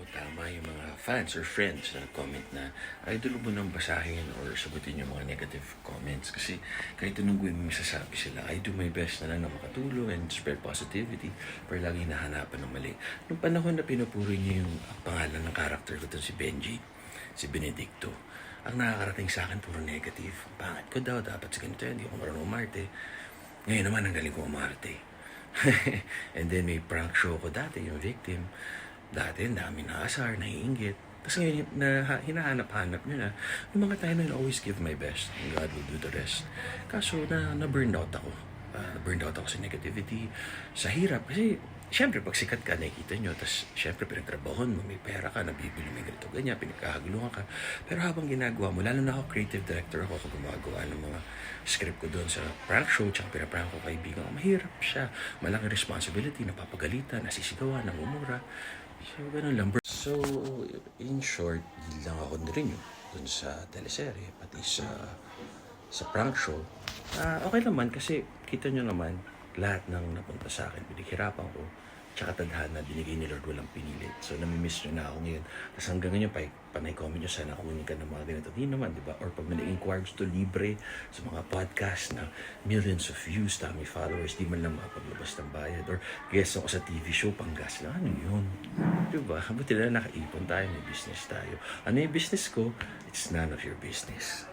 mo, tama yung mga fans or friends na comment na idol mo nang basahin or sagutin yung mga negative comments. Kasi kahit anong gawin mo, masasabi sila, I do my best na lang na makatulong and spread positivity pero lagi hinahanapan ng mali. Nung panahon na pinupuri niyo yung pangalan ng character ko doon si Benji, si Benedicto, ang nakakarating sa akin puro negative. Pangit ko daw, dapat sa ganito, hindi ako marunong umarte. Ngayon naman, ang galing ko umarte. And then may prank show ko dati, yung victim. Dati, ang dami na asar, naiingit. Tapos ngayon, na, hinahanap-hanap nyo na, yung mga time na always give my best. And God will do the rest. Kaso, na, na-burned out ako. Uh, burned out ako sa negativity, sa hirap. Kasi, syempre, pag sikat ka, nakikita nyo. Tapos, syempre, pinagtrabahon mo, may pera ka, nabibili, may ganito, ganyan, pinagkahagulungan ka. Pero habang ginagawa mo, lalo na ako, creative director ako, ako gumagawa ng mga script ko doon sa prank show, tsaka pinaprank ko kaibigan ko. Mahirap siya. Malaking responsibility, napapagalitan, nasisigawan, namumura. So, ganun lang. So, in short, lang ako na rin yun dun sa teleserye, pati sa sa prank show. Ah, okay naman kasi kita nyo naman lahat ng napunta sa akin, pinaghirapan ko. Tsaka tadhana, binigay ni Lord walang pinilit. So, namimiss nyo na ako ngayon. Tapos hanggang ngayon, pa, panay comment nyo, sana kunin ka ng mga ganito. Hindi naman, di ba? Or pag may inquire gusto libre sa mga podcast na millions of views, dami followers, di man lang makapaglabas ng bayad. Or guest ako sa TV show, panggas lang. Ano yun? Di ba? Buti na nakaipon tayo, may business tayo. Ano yung business ko? It's none of your business.